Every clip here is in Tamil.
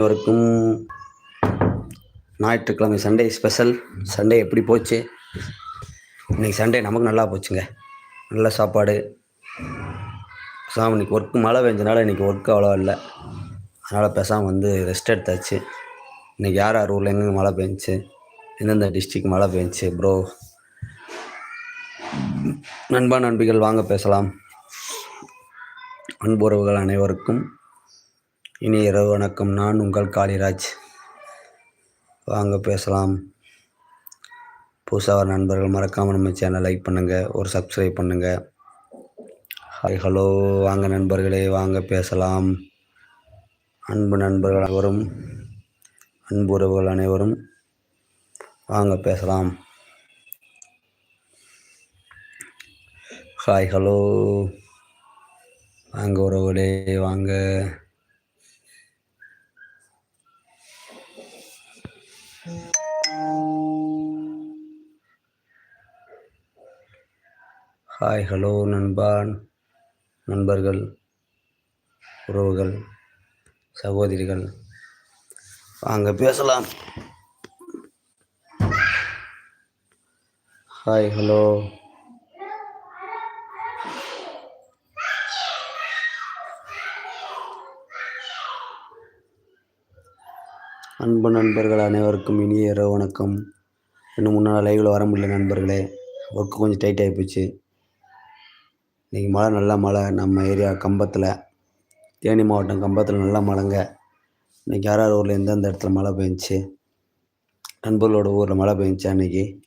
அனைவருக்கும் ஞாயிற்றுக்கிழமை சண்டே ஸ்பெஷல். சண்டே எப்படி போச்சு? இன்றைக்கி சண்டே நமக்கு நல்லா போச்சுங்க. நல்ல சாப்பாடு. பேசாமல் இன்றைக்கி ஒர்க்கு மழை பெஞ்சனால இன்றைக்கி ஒர்க்கு அவ்வளோ இல்லை. அதனால் பேசாமல் வந்து ரெஸ்ட் எடுத்தாச்சு. இன்னைக்கு யார் யார் ஊரில் எங்கெங்கே மழை பெஞ்சுச்சு எந்தெந்த டிஸ்ட்ரிக் மழை பெஞ்சுச்சு ப்ரோ நண்பா நண்பிகள் வாங்க பேசலாம். அன்புறவுகள் அனைவருக்கும் இனி இரவு வணக்கம். நான் உங்கள் காளிராஜ். வாங்க பேசலாம். புதுசாக நண்பர்கள் மறக்காமல் நம்ம சேனல் லைக் பண்ணுங்கள் ஒரு சப்ஸ்கிரைப் பண்ணுங்கள் ஹாய் ஹலோ வாங்க நண்பர்களே வாங்க பேசலாம். அன்பு நண்பர்கள் அனைவரும் அன்பு உறவுகள் அனைவரும் வாங்க பேசலாம். ஹாய் ஹலோ வாங்க உறவுகளே வாங்க. ஹாய் ஹலோ நண்பான் நண்பர்கள் உறவுகள் சகோதரிகள். வாங்க பேசலாம். ஹாய் ஹலோ அன்பு நண்பர்கள் அனைவருக்கும் இனிய இரவு வணக்கம். இன்னும் முன்னால் லைவில் வர முடியல நண்பர்களே. ஒர்க்கு கொஞ்சம் டைட் ஆகி போச்சு இன்றைக்கி மழை நல்ல மழை. நம்ம ஏரியா கம்பத்தில் தேனி மாவட்டம் கம்பத்தில் நல்ல மழைங்க. இன்றைக்கி யார் யார் ஊரில் எந்தெந்த இடத்துல மழை பெஞ்சிச்சு? நண்பர்களோட ஊரில் மழை பெஞ்சிச்சு அன்றைக்கி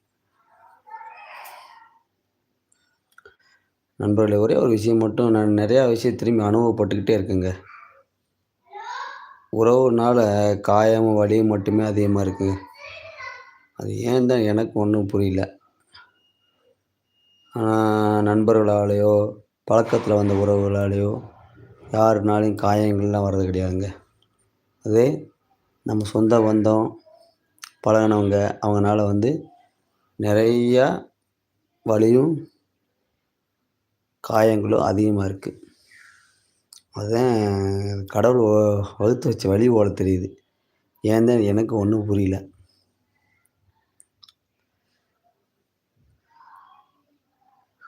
நண்பர்களே ஒரே ஒரு விஷயம் மட்டும் நான் நிறையா விஷயம் திரும்பி அனுபவப்பட்டுக்கிட்டே இருக்குங்க. உறவுனால காயம் வலி மட்டுமே அதிகமாக இருக்குங்க அது ஏன் தான் எனக்கு ஒன்றும் புரியல. ஆனால் நண்பர்களாலேயோ பழக்கத்தில் வந்த உறவுகளாலேயோ யாருனாலையும் காயங்கள்லாம் வர்றது கிடையாதுங்க. அதே நம்ம சொந்த பந்தம் பழகினவங்க அவங்களால வந்து நிறையா வலியும் காயங்களும் அதிகமாக இருக்குது அதுதான் கடவுள் வகுத்து வச்ச வழி போல தெரியுது. ஏன் தான் எனக்கு ஒன்றும் புரியல.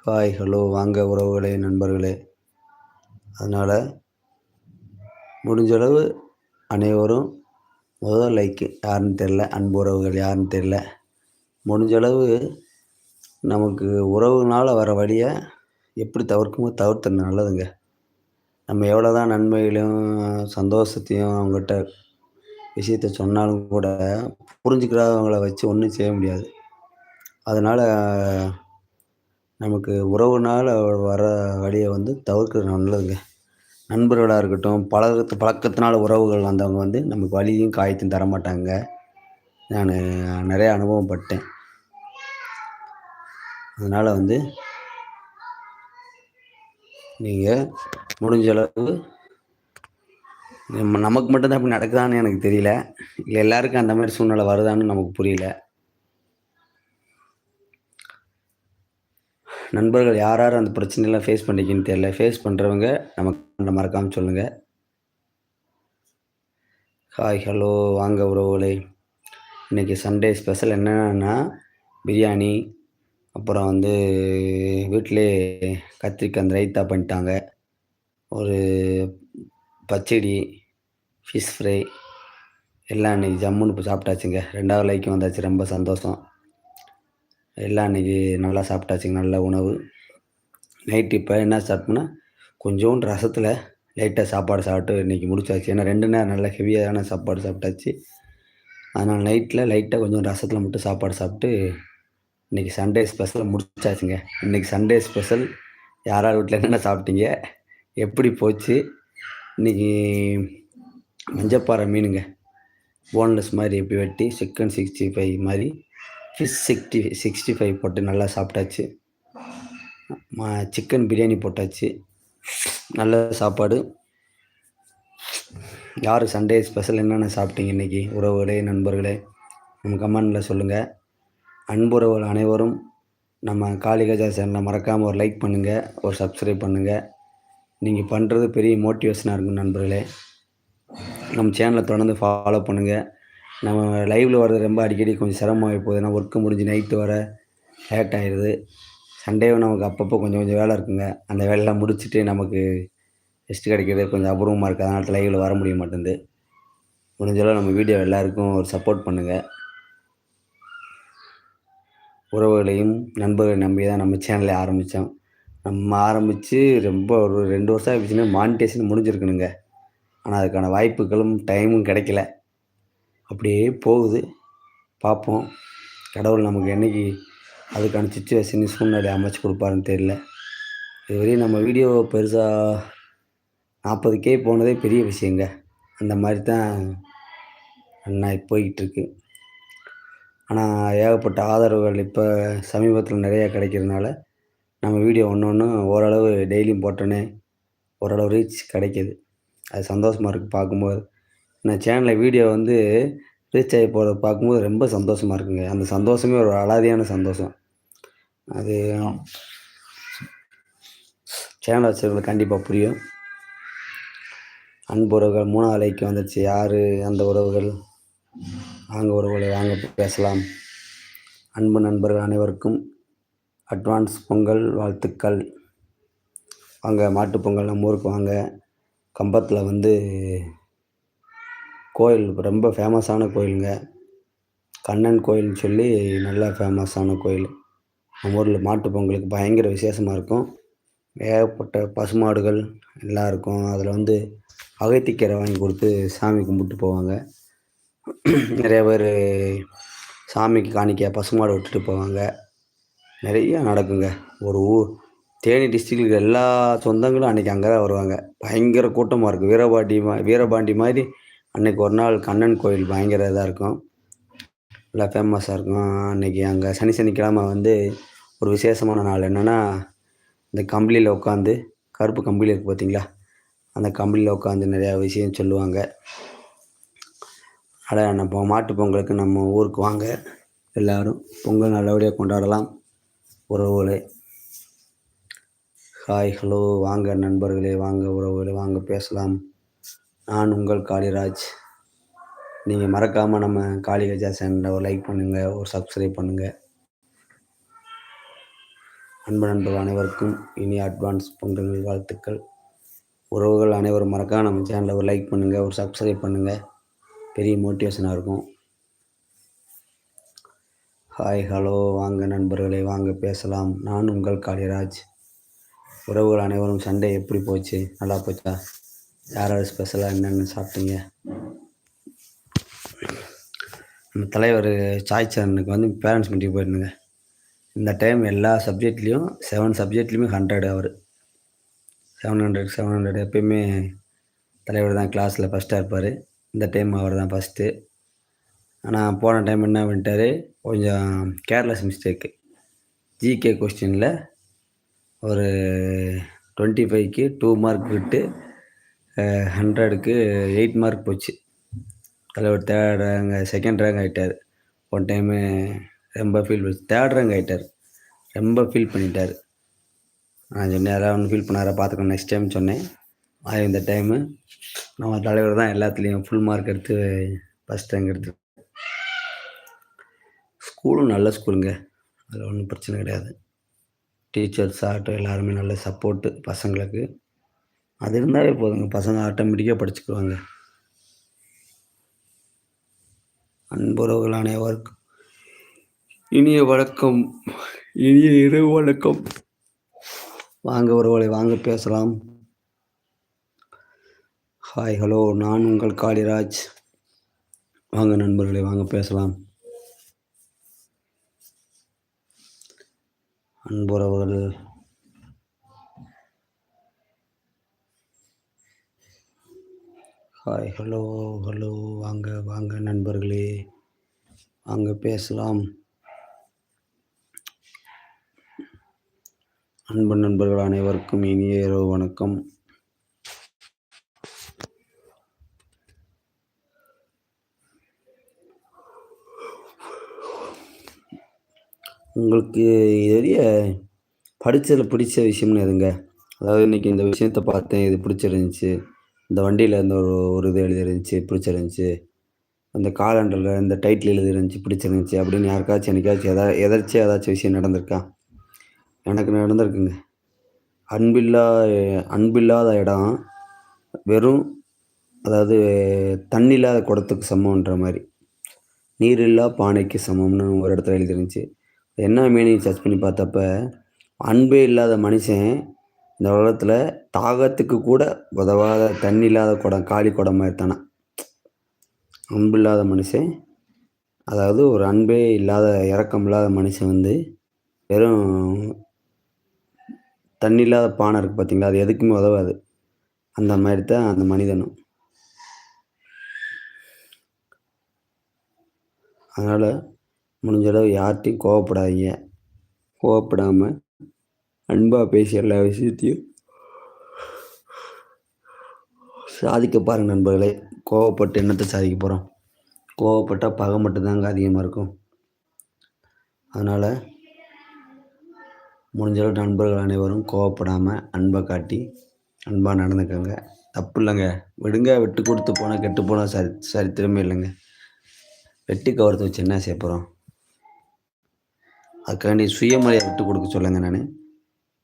ஹாய் ஹலோ வாங்க உறவுகளே நண்பர்களே. அதனால் முடிஞ்சளவு அனைவரும் முதல் லைக்கு யாருன்னு தெரில அன்பு உறவுகள் யாருன்னு தெரில முடிஞ்சளவு நமக்கு உறவுனால் வர வழியை எப்படி தவிர்க்குமோ தவிர்த்து நல்லதுங்க. நம்ம எவ்வளோ தான் நன்மைகளையும் சந்தோஷத்தையும் அவங்ககிட்ட விஷயத்த சொன்னாலும் கூட புரிஞ்சுக்கிறாதவங்கள வச்சு ஒன்றும் செய்ய முடியாது. அதனால் நமக்கு உறவுனால் வர வழியை வந்து தவிர்க்கிறது நல்லதுங்க. நண்பர்களாக இருக்கட்டும் பழக்கத்து பழக்கத்தினால உறவுகள் வந்தவங்க வந்து நமக்கு வழியும் காயத்தையும் தரமாட்டாங்க. நான் நிறைய அனுபவம் பட்டேன். அதனால் வந்து நீங்கள் முடிஞ்ச அளவு நம்ம நமக்கு மட்டும்தான் அப்படி நடக்குதான்னு எனக்கு தெரியல. இல்லை எல்லாருக்கும் அந்த மாதிரி சூழ்நிலை வருதான்னு நமக்கு புரியல. நண்பர்கள் யார் யார் அந்த பிரச்சனையெல்லாம் ஃபேஸ் பண்ணிக்கின்னு தெரியல. ஃபேஸ் பண்ணுறவங்க நமக்கு மறக்காமல் சொல்லுங்கள் ஹாய் ஹலோ வாங்க உறவுகளே. இன்றைக்கி சண்டே ஸ்பெஷல் என்னென்னா பிரியாணி அப்புறம் வந்து வீட்டிலே கத்திரிக்காய் அந்த ரைத்தா பண்ணிட்டாங்க. ஒரு பச்சடி ஃபிஷ் ஃப்ரை எல்லாம் அன்றைக்கி ஜம்முன்னு இப்போ சாப்பிட்டாச்சுங்க. ரெண்டாவது லைக்கும் வந்தாச்சு. ரொம்ப சந்தோஷம். எல்லாம் அன்றைக்கி நல்லா சாப்பிட்டாச்சுங்க. நல்ல உணவு. நைட்டு இப்போ என்ன சாப்பிட்டோம்னா கொஞ்சோண்டு ரசத்தில் லைட்டாக சாப்பாடு சாப்பிட்டு இன்றைக்கி முடிச்சாச்சு. ஏன்னா ரெண்டு நேரம் நல்லா ஹெவியான சாப்பாடு சாப்பிட்டாச்சு. அதனால் நைட்டில் லைட்டாக கொஞ்சம் ரசத்தில் மட்டும் சாப்பாடு சாப்பிட்டு இன்றைக்கி சண்டே ஸ்பெஷல் முடிச்சாச்சுங்க. இன்றைக்கி சண்டே ஸ்பெஷல் யாரார் வீட்டில் என்னென்ன சாப்பிட்டீங்க? எப்படி போச்சு? இன்றைக்கி மஞ்சப்பாறை மீனுங்க. போன்லெஸ் மாதிரி எப்படி வெட்டி சிக்கன் சிக்ஸ்டி ஃபைவ் மாதிரி ஃபிஷ் சிக்ஸ்டி சிக்ஸ்டி ஃபைவ் போட்டு நல்லா சாப்பிட்டாச்சு. சிக்கன் பிரியாணி போட்டாச்சு. நல்ல சாப்பாடு. யார் சண்டே ஸ்பெஷல் என்னென்ன சாப்பிட்டீங்க இன்றைக்கி உறவுகளே நண்பர்களே நம்ம கமெண்டில் சொல்லுங்கள் அன்புறவுகள் அனைவரும் நம்ம காளிகஜா சேனலை மறக்காமல் ஒரு லைக் பண்ணுங்கள் ஒரு சப்ஸ்கிரைப் பண்ணுங்கள் நீங்கள் பண்ணுறது பெரிய மோட்டிவேஷனாக இருக்கும் நண்பர்களே. நம்ம சேனலை தொடர்ந்து ஃபாலோ பண்ணுங்கள் நம்ம லைவில் வர்றது ரொம்ப அடிக்கடி கொஞ்சம் சிரமமாகி போகுது. ஏன்னா ஒர்க்கு முடிஞ்சு நைட்டு வர லேட் ஆயிடுது சண்டேவும் நமக்கு அப்பப்போ கொஞ்சம் கொஞ்சம் வேலை இருக்குங்க. அந்த வேலையெல்லாம் முடிச்சுட்டு நமக்கு ரெஸ்ட் கிடைக்கிறது கொஞ்சம் அபூர்வமாக இருக்குது அதனால் லைவில் வர முடிய மாட்டேங்குது. முடிஞ்சளவு நம்ம வீடியோ எல்லாருக்கும் ஒரு சப்போர்ட் பண்ணுங்கள் உறவுகளையும் நண்பர்களையும் நம்பி தான் நம்ம சேனலை ஆரம்பித்தோம் நம்ம ஆரம்பித்து ரொம்ப ஒரு ரெண்டு வருஷம் ஆகிடுச்சுன்னா மானிட்டேஷன் முடிஞ்சிருக்கணுங்க. ஆனால் அதுக்கான வாய்ப்புகளும் டைமும் கிடைக்கல. அப்படியே போகுது. பார்ப்போம். கடவுள் நமக்கு என்றைக்கு அதுக்கான சுச்சுவேஷன் சூழ்நிலை அமைச்சு கொடுப்பாருன்னு தெரியல. இதுவரையும் நம்ம வீடியோ பெருசாக நாற்பது கே போனதே பெரிய விஷயங்க. அந்த மாதிரி தான் நான் போய்கிட்டுருக்கு ஆனால் ஏகப்பட்ட ஆதரவுகள் இப்போ சமீபத்தில் நிறையா கிடைக்கிறதுனால நம்ம வீடியோ ஒன்று ஒன்று ஓரளவு டெய்லியும் போட்டோன்னே ஓரளவு ரீச் கிடைக்கிது. அது சந்தோஷமாக இருக்குது பார்க்கும்போது. நான் சேனலில் வீடியோ வந்து ரீச் ஆகி போகிறத பார்க்கும்போது ரொம்ப சந்தோஷமாக இருக்குங்க. அந்த சந்தோஷமே ஒரு அலாதியான சந்தோஷம். அது சேனல் வச்சவங்களுக்கு கண்டிப்பாக புரியும். அன்பு உறவுகள் மூணாவது லைக்கு வந்துச்சு யார் அந்த உறவுகள்? வாங்க உறவுகளை வாங்க பேசலாம். அன்பு நண்பர்கள் அனைவருக்கும் அட்வான்ஸ் பொங்கல் வாழ்த்துக்கள். வாங்க மாட்டுப்பொங்கல் நம்ம ஊருக்கு வாங்க. கம்பத்தில் வந்து கோயில் ரொம்ப ஃபேமஸான கோயிலுங்க. கண்ணன் கோயில்னு சொல்லி நல்லா ஃபேமஸான கோயில். நம்ம ஊரில் மாட்டுப் பொங்கலுக்கு பயங்கர விசேஷமாக இருக்கும். ஏகப்பட்ட பசுமாடுகள் எல்லாம் இருக்கும். அதில் வந்து அகத்திக்கீரை வாங்கி கொடுத்து சாமி கும்பிட்டு போவாங்க. நிறைய பேர் சாமிக்கு காணிக்க பசுமாடு விட்டுட்டு போவாங்க. நிறையா நடக்குங்க. ஒரு ஊர் தேனி டிஸ்ட்ரிக்டில் எல்லா சொந்தங்களும் அன்றைக்கி அங்கே தான் வருவாங்க. பயங்கர கூட்டமாக இருக்கும். வீரபாண்டி மா வீரபாண்டி மாதிரி அன்றைக்கி ஒரு நாள் கண்ணன் கோயில் பயங்கர இதாக இருக்கும். நல்லா ஃபேமஸாக இருக்கும். அன்றைக்கி அங்கே சனி சனிக்கிழமை வந்து ஒரு விசேஷமான நாள். என்னென்னா இந்த கம்பளியில் உட்காந்து கருப்பு கம்பளி இருக்குது பார்த்தீங்களா அந்த கம்பளியில் உட்காந்து நிறையா விஷயம் சொல்லுவாங்க. அட நம்ம மாட்டு பொங்கலுக்கு நம்ம ஊருக்கு வாங்க. எல்லோரும் பொங்கல் நல்லபடியாக கொண்டாடலாம். உறவுகளே. Hi hello. வாங்க நண்பர்களே. வாங்க உறவுகளே. வாங்க பேசலாம். நான் உங்கள் காளிராஜ். நீங்கள் மறக்காமல் நம்ம காளி சேனலில் சேனலை ஒரு லைக் பண்ணுங்கள் ஒரு சப்ஸ்கிரைப் பண்ணுங்கள் அன்பு நண்பர்கள் அனைவருக்கும் இனி அட்வான்ஸ் பொங்கல் வாழ்த்துக்கள். உறவுகள் அனைவரும் மறக்காம நம்ம சேனலை ஒரு லைக் பண்ணுங்கள் ஒரு சப்ஸ்கிரைப் பண்ணுங்கள் பெரிய மோட்டிவேஷனாக இருக்கும். ஹாய் ஹலோ வாங்க நண்பர்களே வாங்க பேசலாம். நான் உங்கள் காளிராஜ். உறவுகள் அனைவரும் சண்டே எப்படி போச்சு? நல்லா போச்சா? யாராவது ஸ்பெஷலாக என்னென்ன சாப்பிட்டீங்க? நம்ம தலைவர் சாய் சரனுக்கு வந்து பேரண்ட்ஸ் மீட்டிங் போயிருந்தேங்க. இந்த டைம் எல்லா சப்ஜெக்ட்லேயும் செவன் சப்ஜெக்ட்லேயுமே ஹண்ட்ரட் அவர். செவன் ஹண்ட்ரட் செவன் ஹண்ட்ரட் எப்பயுமே தலைவர் தான் கிளாஸில் ஃபஸ்ட்டாக இருப்பார். இந்த டைம் அவர் தான் ஃபஸ்ட்டு ஆனால் போன டைம் என்ன பண்ணிட்டார்? கொஞ்சம் கேர்லெஸ் மிஸ்டேக்கு ஜிகே கொஸ்டினில் ஒரு டுவெண்ட்டி ஃபைவ்க்கு டூ மார்க் விட்டு ஹண்ட்ரடுக்கு எயிட் மார்க் போச்சு. அதில் ஒரு தேர்ட் ரேங்க் செகண்ட் ரேங்க் ஆகிட்டார் ஒன் டைமு ரொம்ப ஃபீல் தேர்ட் ரேங்க் ஆகிட்டார் ரொம்ப ஃபீல் பண்ணிட்டார். நான் சொன்னேன் யாராவது ஒன்று ஃபீல் பண்ணாரா? பார்த்துக்கணும் நெக்ஸ்ட் டைம் சொன்னேன். அது இந்த டைமு நம்ம தலைவர் தான் எல்லாத்துலேயும் ஃபுல் மார்க் எடுத்து ஃபஸ்ட் ரேங்க் எடுத்து. ஸ்கூலும் நல்ல ஸ்கூலுங்க அதில் ஒன்றும் பிரச்சனை கிடையாது. டீச்சர்ஸ் ஆகட்டும் எல்லாருமே நல்ல சப்போர்ட்டு பசங்களுக்கு. அது இருந்தாலே போதுங்க. பசங்க ஆட்டோமேட்டிக்காக படிச்சுக்குவாங்க. அன்புறவுகள் அனைவருக்கும் இனிய வணக்கம். இனிய இரவு வணக்கம். வாங்க ஒருவளை வாங்க பேசலாம். ஹாய் ஹலோ நான் உங்கள் காளிராஜ். வாங்க நண்பர்களே வாங்க பேசலாம். அன்புறவுகள். ஹாய் ஹலோ ஹலோ வாங்க வாங்க நண்பர்களே. வாங்க பேசலாம். அன்பு நண்பர்கள் அனைவருக்கும் இனிய இரவு வணக்கம். உங்களுக்கு எளிய படித்ததில் பிடிச்ச விஷயம்னு எதுங்க? அதாவது இன்றைக்கி இந்த விஷயத்த பார்த்தேன் இது பிடிச்சிருந்துச்சி. இந்த வண்டியில் இந்த ஒரு ஒரு இது எழுதிருந்துச்சு பிடிச்சிருந்துச்சி. அந்த காலண்டரில் இந்த டைட்டில் எழுதிருந்துச்சி பிடிச்சிருந்துச்சி அப்படின்னு யாருக்காச்சும் எனக்காச்சும் எதா எதாச்சும் ஏதாச்சும் விஷயம் நடந்திருக்கா? எனக்கு நடந்திருக்குங்க. அன்பில்லா அன்பில்லாத இடம் வெறும் அதாவது தண்ணி இல்லாத குடத்துக்கு சமம்ன்ற மாதிரி. நீரில்லா பானைக்கு சமம்னு ஒரு இடத்துல எழுதிருந்துச்சு. என்ன மீனிங் சர்ச் பண்ணி பார்த்தப்ப அன்பே இல்லாத மனுஷன் இந்த உலகத்தில் தாகத்துக்கு கூட உதவாத தண்ணி இல்லாத குடம் காலி குடம் மாதிரி தானே அன்பு இல்லாத மனுஷன் அதாவது ஒரு அன்பே இல்லாத இறக்கம் இல்லாத மனுஷன் வந்து வெறும் தண்ணி இல்லாத பானை இருக்குது பார்த்தீங்களா? அது எதுக்குமே உதவாது. அந்த மாதிரி தான் அந்த மனிதனும். அதனால் முடிஞ்ச அளவு யார்கிட்டையும் கோவப்படாதீங்க. கோவப்படாமல் அன்பாக பேசி எல்லா விஷயத்தையும் சாதிக்க பாருங்க நண்பர்களே. கோவப்பட்டு என்னத்தை சாதிக்க போகிறோம் கோவப்பட்டால் பகை மட்டும்தாங்க அதிகமாக இருக்கும். அதனால் முடிஞ்சளவு நண்பர்கள் அனைவரும் கோவப்படாமல் அன்பை காட்டி அன்பாக நடந்துக்கோங்க. தப்பு இல்லைங்க. விடுங்க. விட்டு கொடுத்து போனால் கெட்டு போனால் சரி சரித்திரமே இல்லைங்க. வெட்டி கவர்த்து வச்சு என்ன செய்ய போகிறோம் அதுக்காண்டி சுயமரியாதை விட்டு கொடுக்க சொல்லுங்க நான்.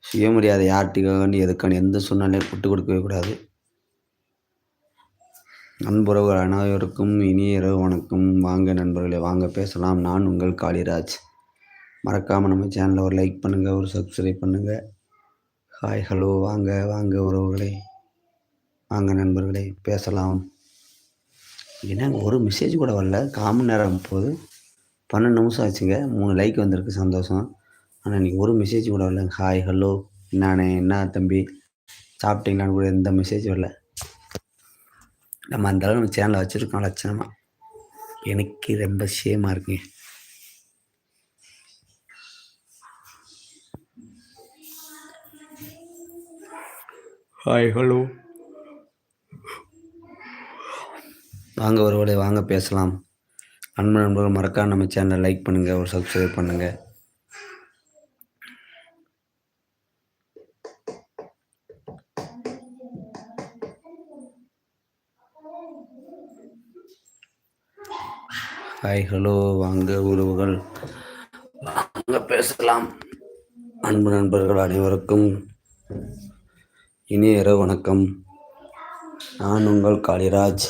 சுயமரியாதை யார்கிட்டக்காண்டி எதுக்காண்டி எந்த சூழ்நிலையும் விட்டு கொடுக்கவே கூடாது. நண்பர்கள் அனைவருக்கும் இனிய இரவு வணக்கம். வாங்க நண்பர்களே வாங்க பேசலாம். நான் உங்கள் காளிராஜ். மறக்காமல் நம்ம சேனலை ஒரு லைக் பண்ணுங்கள் ஒரு சப்ஸ்கிரைப் பண்ணுங்கள் ஹாய் ஹலோ வாங்க வாங்க உறவுகளே. வாங்க நண்பர்களே பேசலாம். ஏன்னா ஒரு மெசேஜ் கூட வரல. காமன் நேரம் போது பன்னெண்டு நிமிஷம் ஆச்சுங்க. மூணு லைக் வந்திருக்கு சந்தோஷம். ஆனால் இன்றைக்கி ஒரு மெசேஜ் கூட வரல. ஹாய் ஹலோ என்னானே என்ன தம்பி? சாப்பிட்டீங்களான்னு கூட எந்த மெசேஜ் வரல. நம்ம அந்த அளவு நம்ம சேனலை வச்சுருக்கோம் லட்சணமாக எனக்கு ரொம்ப ஷேமாக இருக்குங்க. ஹாய் ஹலோ வாங்க ஒருவரை வாங்க பேசலாம். அன்பு நண்பர்கள் மறக்காம நம்ம சேனலை லைக் பண்ணுங்கள் ஒரு சப்ஸ்கிரைப் பண்ணுங்கள் ஹாய் ஹலோ வாங்க உறவுகள். வாங்க பேசலாம். அன்பு நண்பர்கள் அனைவருக்கும் இனிய இரவு வணக்கம். நான் உங்கள் காளிராஜ்.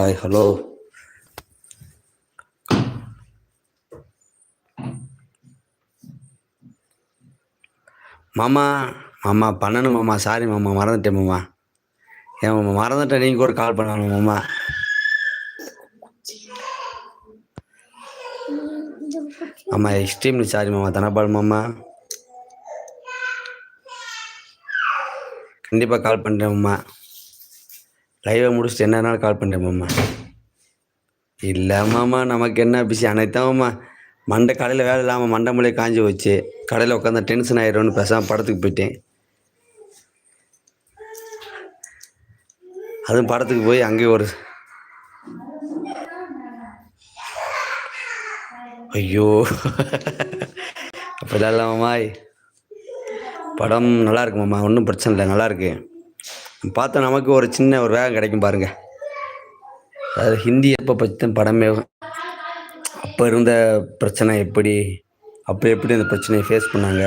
ஹாய் ஹலோ மாமா மாமா பண்ணணும் மாமா. சாரி மாமா மறந்துட்டேன் மாமா. ஏன் மாமா மறந்துட்டேன் நீங்கள் கூட கால் பண்ணணும் மாமா? மாமா எக்ஸ்ட்ரீம்லி சாரி மாமா தனபால் மாமா. கண்டிப்பாக கால் பண்ணுறேன் மாமா. லைவை முடிச்சுட்டு என்ன கால் பண்ணுறேன் மாமா. இல்லை மாமா நமக்கு என்ன பிஸி அனைத்தான் மாமா மண்டை கடையில் வேலை இல்லாமல் மண்டை மூலையை காஞ்சி வச்சு கடையில் உட்காந்து டென்ஷன் ஆயிடும்னு பேசாமல் படத்துக்கு போயிட்டேன். அதுவும் படத்துக்கு போய் அங்கேயும் ஒரு ஐயோ. அப்படிலாம் இல்லை படம் நல்லா இருக்கு மாமா. ஒன்றும் பிரச்சனை இல்லை நல்லாயிருக்கு பார்த்தா நமக்கு ஒரு சின்ன ஒரு வேகம் கிடைக்கும் பாருங்கள் அதாவது ஹிந்தி எப்போ பற்றி படமே அப்போ இருந்த பிரச்சனை எப்படி அப்போ எப்படி அந்த பிரச்சனையை ஃபேஸ் பண்ணாங்க?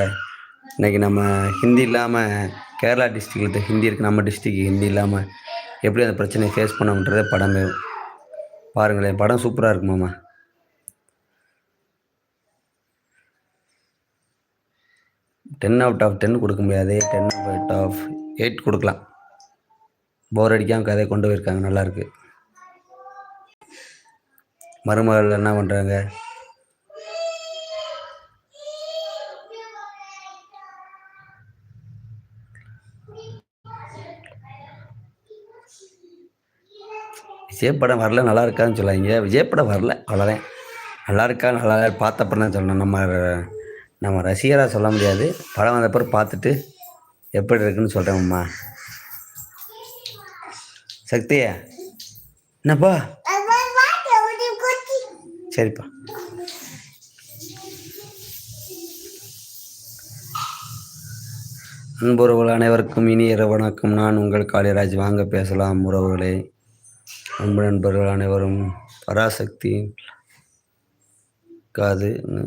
இன்றைக்கி நம்ம ஹிந்தி இல்லாமல் கேரளா டிஸ்ட்ரிக்டில் ஹிந்தி இருக்குது நம்ம டிஸ்ட்ரிக் ஹிந்தி இல்லாமல் எப்படி அந்த பிரச்சனையை ஃபேஸ் பண்ணோன்றதே படமே பாருங்களேன். படம் சூப்பராக இருக்குமாம்மா டென் அவுட் ஆஃப் டென் கொடுக்க முடியாது. டென் அவுட் ஆஃப் எயிட் கொடுக்கலாம். போர் அடிக்காமல் கதையை கொண்டு போயிருக்காங்க. நல்லாயிருக்கு மருமகள் என்ன பண்ணுறாங்க விஜய் படம் வரல நல்லா இருக்கான்னு சொல்லாதீங்க. விஜய் படம் வரல அவ்வளோதான் நல்லா இருக்கா நல்லா பார்த்த படம் தான் சொல்லணும். நம்ம நம்ம ரசிகராக சொல்ல முடியாது. படம் வந்தப்பறம் பார்த்துட்டு எப்படி இருக்குன்னு சொல்கிறேன்ம்மா சக்தியா என்னப்பா? சரிப்பா. அன்புறவுகள் அனைவருக்கும் இனிய வணக்கம். நான் உங்கள் காளிராஜ். வாங்க பேசலாம் உறவுகளே. அன்பு நண்பர்கள் அனைவரும் பராசக்தி. இருக்காதுன்னு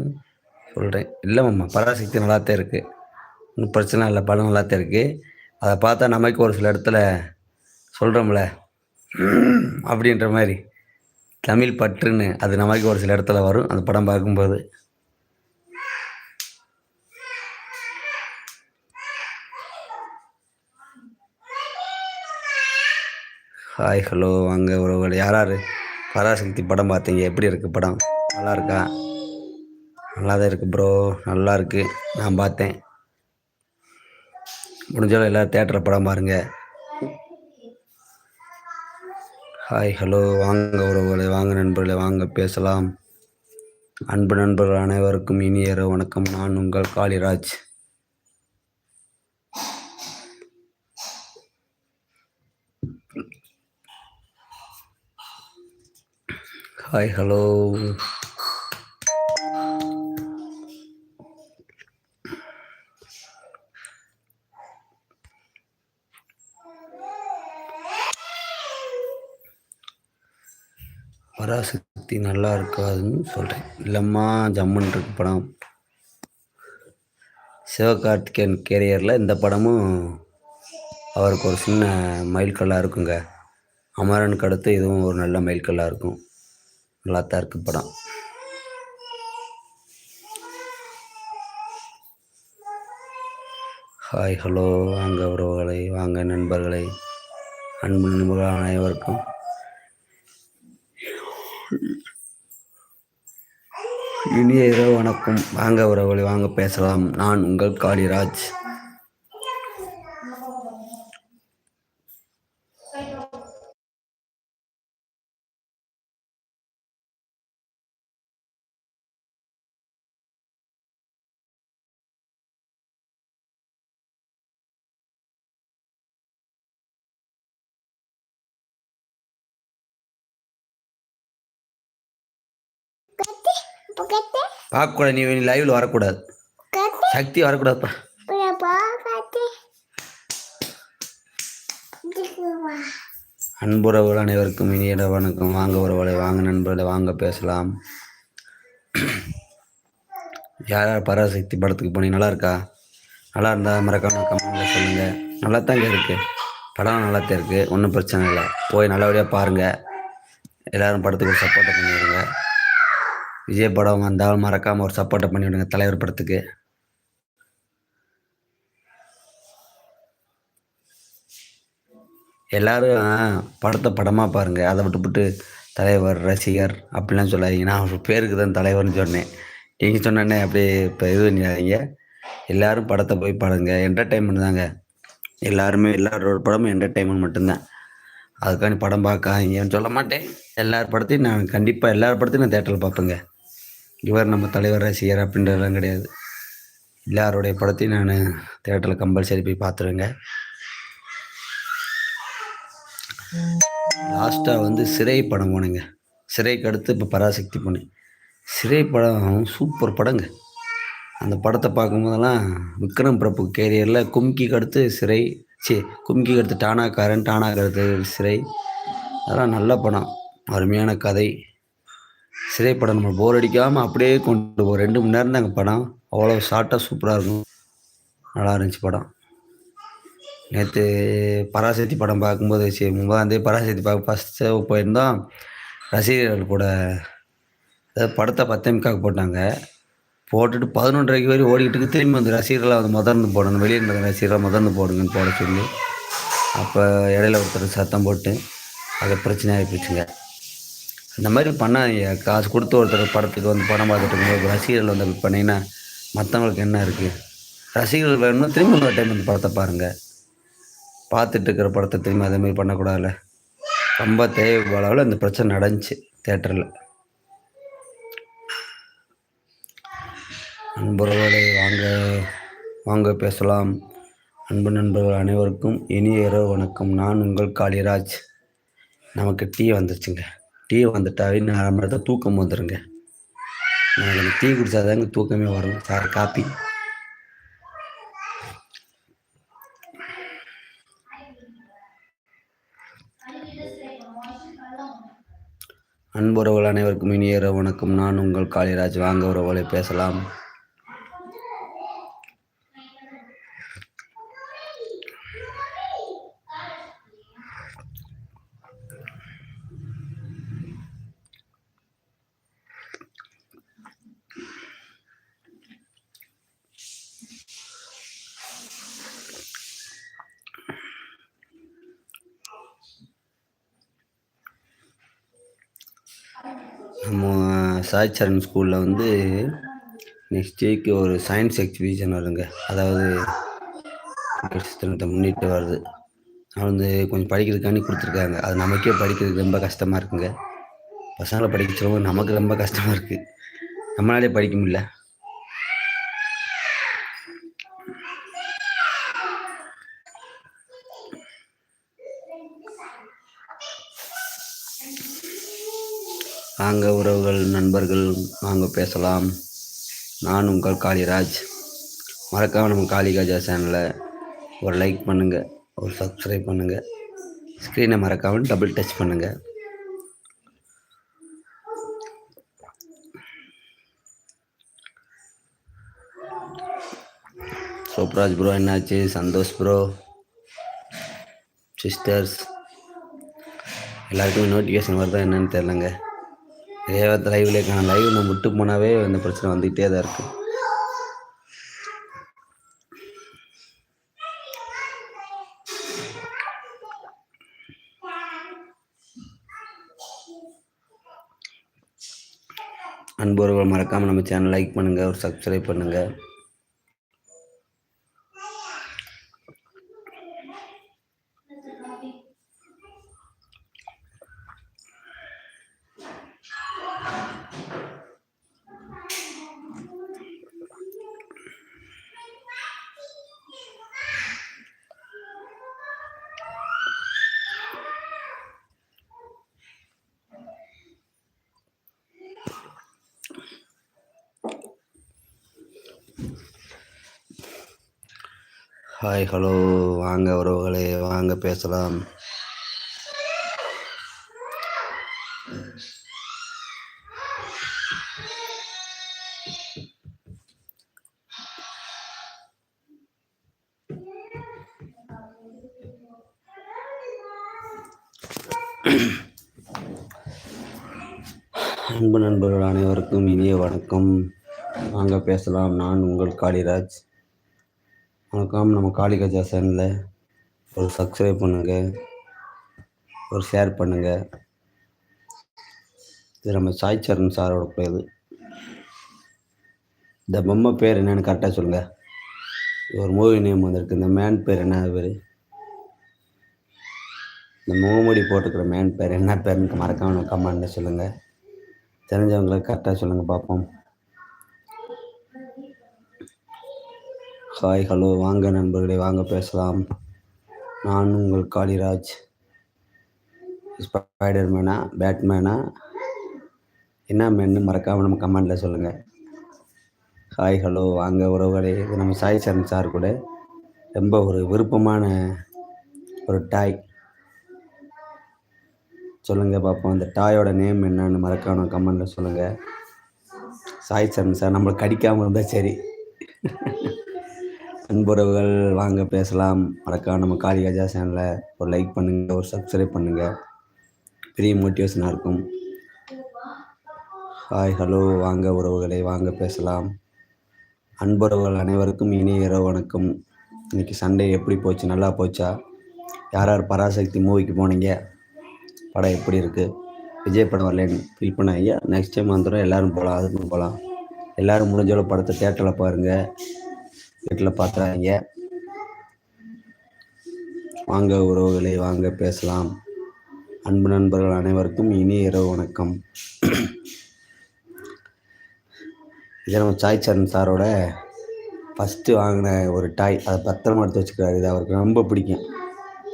சொல்கிறேன் இல்லை மாமா பராசக்தி நல்லாத்தான் இருக்குது ஒன்றும் பிரச்சனை இல்லை படம் நல்லாத்தான் இருக்குது அதை பார்த்தா நமக்கு ஒரு சில இடத்துல சொல்கிறோம்ல அப்படின்ற மாதிரி. தமிழ் பற்றுன்னு அது நமக்கு ஒரு சில இடத்துல வரும். அந்த படம் பார்க்கும்போது. ஹாய் ஹலோ வாங்க உறவுகள். யார் யார் பராசக்தி படம் பார்த்தீங்க. எப்படி இருக்குது படம்? நல்லா இருக்கா நல்லா தான் இருக்குது ப்ரோ நல்லா இருக்குது நான் பார்த்தேன். முடிஞ்சாலும் எல்லோரும் தேட்டரில் படம் பாருங்கள் ஹாய் ஹலோ வாங்க உறவுகளை வாங்க நண்பர்களை வாங்க பேசலாம். அன்பு நண்பர்கள் அனைவருக்கும் இனிய வணக்கம். நான் உங்கள் காளிராஜ். ஹாய் ஹலோ பராசக்தி நல்லா இருக்காதுன்னு சொல்கிறேன் இல்லைம்மா ஜம்முன் இருக்கு படம். சிவகார்த்திகேயன் கேரியரில் இந்த படமும் அவருக்கு ஒரு சின்ன மைல்கல்லாக இருக்குங்க. அமரனுக்கு அடுத்து இதுவும் ஒரு நல்ல மைல்கல்லாக இருக்கும். நல்லா தான் இருக்கு படம். Hi hello. வாங்க உறவுகளை வாங்க நண்பர்களை. அன்பு நண்பர்கள் அனைவருக்கும் இனிய இரவு வணக்கம். வாங்க உறவுகளை வாங்க பேசலாம். நான் உங்கள் காளிராஜ். பார்க்கக்கூடாது நீ லைவில் வரக்கூடாது. சக்தி வரக்கூடாதுப்பா. அன்புறவுகள் அனைவருக்கும் இனிய வணக்கம். வாங்க உறவுகளை வாங்க நண்பர்களை வாங்க பேசலாம். யார் யார் பராசக்தி படத்துக்கு போனீங்க? நல்லா இருக்கா? நல்லா இருந்தால் மறக்காம கமெண்ட்டில் சொல்லுங்கள் நல்லா தாங்க இருக்குது படம் நல்லா தான் இருக்குது ஒன்றும் பிரச்சனை இல்லை. போய் நல்லபடியாக பாருங்கள் எல்லோரும் படத்துக்கு சப்போர்ட்டை பண்ணிவிடுங்க விஜய் படம் வந்தால் மறக்காமல் ஒரு சப்போர்ட்டை பண்ணிவிடுங்க தலைவர் படத்துக்கு. எல்லோரும் படத்தை படமாக பாருங்கள் அதை விட்டுவிட்டு தலைவர் ரசிகர் அப்படிலாம் சொல்லாதீங்க. நான் ஒரு பேருக்கு தான் தலைவர்னு சொன்னேன். நீங்கள் சொன்னே அப்படியே இப்போ இது பண்ணிடாதீங்க. எல்லோரும் படத்தை போய் பாருங்கள் என்டர்டைன்மெண்ட் தாங்க. எல்லாருமே எல்லாரோட படமும் என்டர்டெயின்மெண்ட் மட்டும்தான். அதுக்காண்டி படம் பார்க்காதீங்கன்னு சொல்ல மாட்டேன். எல்லார் படத்தையும் நான் கண்டிப்பாக எல்லார் படத்தையும் நான் தேட்டரில் பார்ப்பேங்க. இவர் நம்ம தலைவர் ரசிகர் அப்படின்றதெல்லாம் கிடையாது. எல்லாருடைய படத்தையும் நான் தேட்டரில் கம்பல்சரி போய் பார்த்துருவேங்க. லாஸ்ட்டாக வந்து சிறை படம் போனேங்க. சிறைக்கு அடுத்து இப்போ பராசக்தி போனேன். சிறை படம் சூப்பர் படங்க. அந்த படத்தை பார்க்கும்போதெல்லாம் விக்ரம் பிரபு கேரியரில் கும்கிக்கு அடுத்து சிறை சரி கும்கிக்கு அடுத்து டானாக்காரன் டானாக்கு அடுத்து சிறை. அதெல்லாம் நல்ல படம். அருமையான கதை. சிறைப்படம் நம்ம போர் அடிக்காமல் அப்படியே கொண்டு போவோம் ரெண்டு மணி நேரம் தாங்க படம். அவ்வளோ ஷார்ட்டாக சூப்பராக இருக்கும். நல்லா இருந்துச்சு படம். நேற்று பராசக்தி படம் பார்க்கும்போது சரி முப்பதாந்தேதி பராசக்தி பார்க்க ஃபஸ்ட்டு போயிருந்தோம். ரசிகர்கள் கூட அதாவது படத்தை பத்தே முக்காக்கு போட்டாங்க. போட்டுட்டு பதினொன்றரைக்கு வரை ஓடிக்கிட்டு திரும்பி வந்து ரசிகர்களை வந்து முதர்ந்து போடணும். வெளியே இருந்த ரசிகர்களை முதர்ந்து போடுங்கன்னு போட சொல்லி அப்போ இடையில ஒருத்தர் சத்தம் போட்டு அது பிரச்சனையாக போச்சுங்க. இந்த மாதிரி பண்ணாதீங்க. காசு கொடுத்து ஒருத்தர் படத்துக்கு வந்து படம் பார்த்துட்டு இருக்கும்போது ரசிகர்கள் வந்து அப்படி பண்ணிங்கன்னா மற்றவங்களுக்கு என்ன இருக்குது ரசிகர்கள் வேணும்னா திரும்ப இன்னொரு டைம் இந்த படத்தை பாருங்கள் பார்த்துட்டு இருக்கிற படத்தை திரும்பி அதேமாதிரி பண்ணக்கூடாதுல்ல. ரொம்ப தேவை இந்த பிரச்சனை நடந்துச்சு தேட்டரில் நண்பர்களே வாங்க வாங்க பேசலாம். அன்பு நண்பர்கள் அனைவருக்கும் இனிய இரவு வணக்கம். நான் உங்கள் காளிராஜ். நமக்கு டீ வந்துச்சுங்க டீ வந்துட்டாவே நான் மணி தூக்கம் வந்துடுங்க நான் எனக்கு டீ குடித்தாதாங்க தூக்கமே வரும். சார் காப்பி அன்புறவுகள் அனைவருக்கும் இனிய வணக்கம். நான் உங்கள் காளிராஜ். வாங்க உறவுகளை பேசலாம். சாய்ச்சரன் ஸ்கூலில் வந்து நெக்ஸ்ட் வீக் ஒரு சயின்ஸ் எக்ஸிபிஷன் வருங்க. அதாவது தினத்தை முன்னிட்டு வருது அது வந்து கொஞ்சம் படிக்கிறதுக்காண்டி கொடுத்துருக்காங்க. அது நமக்கே படிக்கிறதுக்கு ரொம்ப கஷ்டமாக இருக்குங்க. பசங்களை படிக்க சொல்லும்போது நமக்கு ரொம்ப கஷ்டமாக இருக்குது நம்மளாலே படிக்க முடியல. வாங்க உறவுகள் நண்பர்கள் வாங்க பேசலாம். நான் உங்கள் காளிராஜ். மறக்காமல் நம்ம காளிகாஜா சேனலை ஒரு லைக் பண்ணுங்கள் ஒரு சப்ஸ்கிரைப் பண்ணுங்கள் ஸ்க்ரீனை மறக்காமல் டபுள் டச் பண்ணுங்கள் சோப்ராஜ் ப்ரோ என்னாச்சு? சந்தோஷ் ப்ரோ சிஸ்டர்ஸ் எல்லாருக்குமே நோட்டிஃபிகேஷன் வருதா என்னன்னு தெரிலங்க நிறைய லைவ்லே இருக்காங்க லைவ் நம்ம விட்டு போனாவே இந்த பிரச்சனை வந்துகிட்டே தான் இருக்குது அன்புறவுகள் மறக்காமல் நம்ம சேனல் லைக் பண்ணுங்கள் ஒரு சப்ஸ்கிரைப் பண்ணுங்கள் ஹாய் ஹலோ வாங்க உறவுகளே வாங்க பேசலாம். அன்பு நண்பர்கள் அனைவருக்கும் இனிய வணக்கம். வாங்க பேசலாம். நான் உங்கள் காளிராஜ். வணக்கம் நம்ம காளிகஜா சேனலில் ஒரு சப்ஸ்கிரைப் பண்ணுங்கள் ஒரு ஷேர் பண்ணுங்கள் இது நம்ம சாய் சரண் சாரோட பேர். இந்த பொம்மை பேர் என்னன்னு கரெக்டாக சொல்லுங்கள் ஒரு மூவி நேம் வந்திருக்கு. இந்த மேன் பேர் என்ன பேர் இந்த முகமூடி போட்டுக்கிற மேன் பேர் என்ன பேருன்னு மறக்காமல் கமெண்ட்டில் சொல்லுங்கள் தெரிஞ்சவங்களை கரெக்டாக சொல்லுங்கள் பார்ப்போம். Hi hello. வாங்க நண்பர்களே. வாங்க பேசலாம். நான் உங்கள் காளிராஜ். ஸ்பைடர் மேனா பேட்மேனா என்ன மேன்னு மறக்காமல் நம்ம கமெண்டில் சொல்லுங்கள் ஹாய் ஹலோ வாங்க உறவுகளே. இது நம்ம சாய் சரண் சார் கூட. ரொம்ப ஒரு விருப்பமான ஒரு டாய். சொல்லுங்கள் பார்ப்போம் அந்த டாயோட நேம் என்னன்னு மறக்காமல் கமெண்டில் சொல்லுங்கள் சாய் சரண் சார் நம்மளை கடிக்காமல் இருந்தால் சரி. அன்புறவுகள் வாங்க பேசலாம். மறக்காம நம்ம காளிகாஜா சேனலை ஒரு லைக் பண்ணுங்கள் ஒரு சப்ஸ்கிரைப் பண்ணுங்கள் பெரிய மோட்டிவேஷனாக இருக்கும். ஹாய் ஹலோ வாங்க உறவுகளை வாங்க பேசலாம். அன்புறவுகள் அனைவருக்கும் இனிய இரவு வணக்கம். இன்றைக்கி சண்டே எப்படி போச்சு நல்லா போச்சா? யார் யார் பராசக்தி மூவிக்கு போனீங்க? படம் எப்படி இருக்குது விஜய் படம் வரலன்னு ஃபீல் பண்ண ஐயா நெக்ஸ்ட் டைம் வந்துடும் எல்லோரும் போகலாம் அதுக்கும் போகலாம் எல்லோரும் முடிஞ்சளவு படத்தை தேட்டரில் பாருங்கள் வீட்டில் பார்த்துறாங்க வாங்க உறவுகளை வாங்க பேசலாம். அன்பு நண்பர்கள் அனைவருக்கும் இனிய இரவு வணக்கம். இதை நம்ம சாய் சரண் சாரோட ஃபஸ்ட்டு வாங்கின ஒரு டாய் அதை பத்திரமா எடுத்து வச்சுக்கிறாரு. இது அவருக்கு ரொம்ப பிடிக்கும்.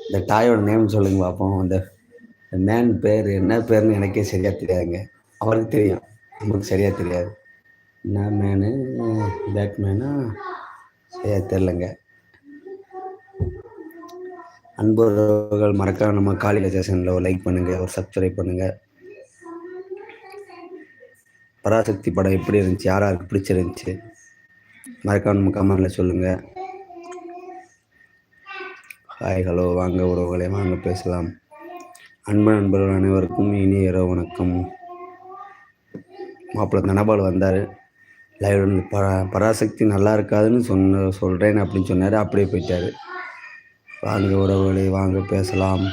இந்த டாயோட நேம் சொல்லுங்க பார்ப்போம் அந்த மேன் பேர் என்ன பேர்னு எனக்கே சரியாக தெரியாதுங்க. அவருக்கு தெரியும். நமக்கு சரியாக தெரியாது. என்ன மேனு பேட்மேனா தெரிலங்க. அன்பர்கள் மறக்காம நம்ம காலையில் சேஷனில் ஒரு லைக் பண்ணுங்கள் ஒரு சப்ஸ்கிரைப் பண்ணுங்கள் பராசக்தி படம் எப்படி இருந்துச்சு யார் யாருக்கு பிடிச்சிருந்துச்சு மறக்காம நம்ம கமெண்டில் சொல்லுங்கள் ஹாய் ஹலோ வாங்க உறவுகளே வாங்க பேசலாம். அன்பு நண்பர்கள் அனைவருக்கும் இனிய இரவு வணக்கம். மாப்பிள்ளை தனபால் வந்தார். லைவ் ப பராசக்தி நல்லா இருக்காதுன்னு சொன்ன சொல்கிறேன் அப்படின்னு சொன்னார். அப்படியே போயிட்டார். வாங்க உறவுகளை வாங்க பேசலாம்.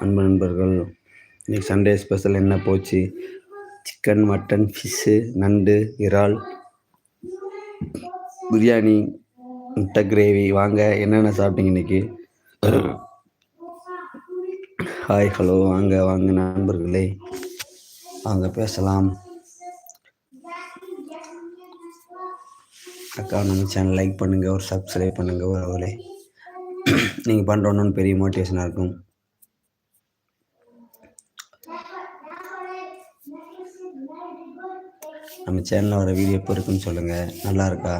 அன்பு நண்பர்கள் இன்னைக்கு சண்டே ஸ்பெஷல் என்ன போச்சு? சிக்கன் மட்டன் ஃபிஷ்ஷு நண்டு இறால் பிரியாணி முட்டை கிரேவி வாங்க என்னென்ன சாப்பிட்டீங்க இன்னைக்கு? ஹாய் ஹலோ வாங்க வாங்க நண்பர்களே. வாங்க பேசலாம். அக்கா நம்ம சேனல் லைக் பண்ணுங்கள் ஒரு சப்ஸ்கிரைப் பண்ணுங்கள் ஒரு அவளே நீங்கள் பண்ணுற பெரிய மோட்டிவேஷனாக இருக்கும். நம்ம சேனலில் வர வீடியோ எப்போ இருக்குன்னு சொல்லுங்கள் நல்லா இருக்கா?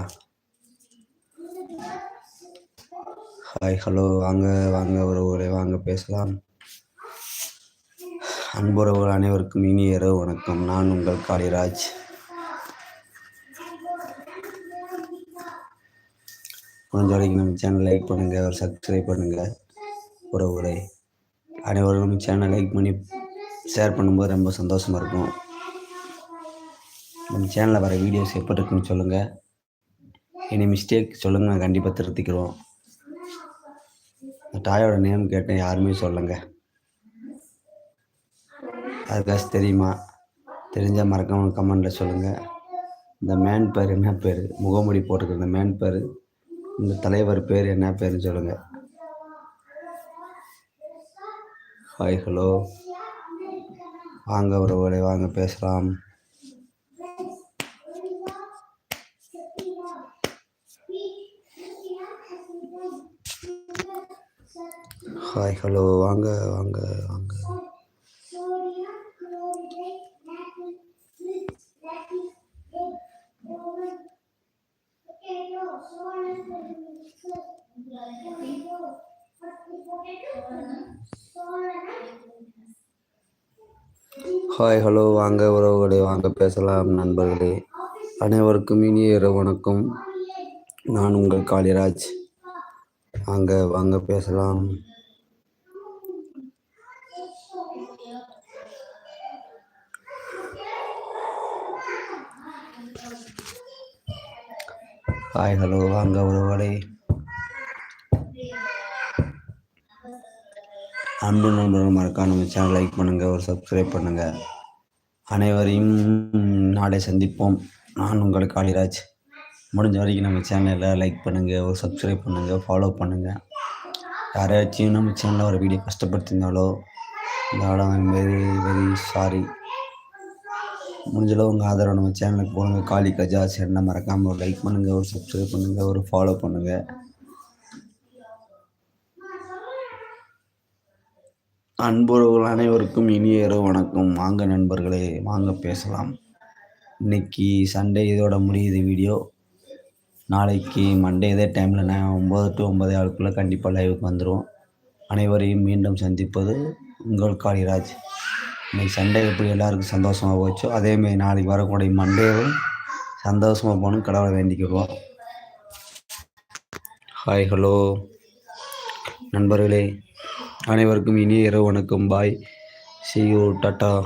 ஹாய் ஹலோ வாங்க வாங்க உறவுகளை வாங்க பேசலாம். அன்புறவுகள் அனைவருக்கும் இனிய இரவு வணக்கம். நான் உங்கள் காளிராஜ். முடிஞ்ச வரைக்கும் நம்ம சேனல் லைக் பண்ணுங்கள் ஒரு சப்ஸ்கிரைப் பண்ணுங்கள் உறவுகளை அனைவரும் நம்ம சேனல் லைக் பண்ணி ஷேர் பண்ணும்போது ரொம்ப சந்தோஷமாக இருக்கும். நம்ம சேனலில் வர வீடியோஸ் எப்படி இருக்குன்னு சொல்லுங்கள் எனி மிஸ்டேக் சொல்லுங்கள் நான் கண்டிப்பாக திருத்திக்கிறோம். டாயோட நேம் கேட்டேன் யாருமே சொல்லுங்க அதுக்காக தெரியுமா? தெரிஞ்சால் மறக்காமல் கமெண்டில் சொல்லுங்கள் இந்த மேன் பேர் என்ன பேர்? முகமூடி போட்டுக்கிற இந்த மேன் பேர் இந்த தலைவர் பேர் என்ன பேருன்னு சொல்லுங்கள் ஹாய் ஹலோ வாங்க உறவுகளை வாங்க பேசலாம். ஹாய் ஹலோ வாங்க வாங்க வாங்க. ஹாய் ஹலோ வாங்க உறவுகளே வாங்க பேசலாம் நண்பர்களே. அனைவருக்கும் இனிய இரவு வணக்கம். நான் உங்கள் காளிராஜ். வாங்க வாங்க பேசலாம். ஹாய் ஹலோ வாங்க உறவுகளே. அன்பு நண்பர்கள் மறக்காம நம்ம சேனல் லைக் பண்ணுங்கள் ஒரு சப்ஸ்கிரைப் பண்ணுங்கள் அனைவரையும் நாளை சந்திப்போம். நான் உங்கள் காளிராஜ். முடிஞ்ச வரைக்கும் நம்ம சேனலில் லைக் பண்ணுங்கள் ஒரு சப்ஸ்கிரைப் பண்ணுங்கள் ஃபாலோ பண்ணுங்கள் யாராச்சும் நம்ம சேனலில் ஒரு வீடியோ கஷ்டப்படுத்திருந்தாலோ இந்த வெரி வெரி சாரி முடிஞ்சளவு உங்கள் ஆதரவு நம்ம சேனலுக்கு போடுங்க. காளி கஜா சேனலை மறக்காமல் ஒரு லைக் பண்ணுங்கள் ஒரு சப்ஸ்கிரைப் பண்ணுங்கள் ஒரு ஃபாலோ பண்ணுங்கள் அன்புறவுகள் அனைவருக்கும் இனிய இரவு வணக்கம். வாங்க நண்பர்களே வாங்க பேசலாம். இன்னைக்கு சண்டே இதோட முடியுது வீடியோ. நாளைக்கு மண்டே இதே டைமில் நான் ஒம்பது டு ஒம்பதே ஆளுக்குள்ளே கண்டிப்பாக லைவுக்கு வந்துடுவோம் அனைவரையும் மீண்டும் சந்திப்பது உங்கள் காளிராஜ். இன்னைக்கு சண்டே எப்படி எல்லாருக்கும் சந்தோஷமாக போச்சோ? அதேமாரி நாளைக்கு வரக்கூடிய மண்டேவும் சந்தோஷமாக போகணும் கடவுளை வேண்டிக்கிடுவோம் ஹாய் ஹலோ நண்பர்களே அனைவருக்கும் இனிய இரவு வணக்கம். பாய். C you tata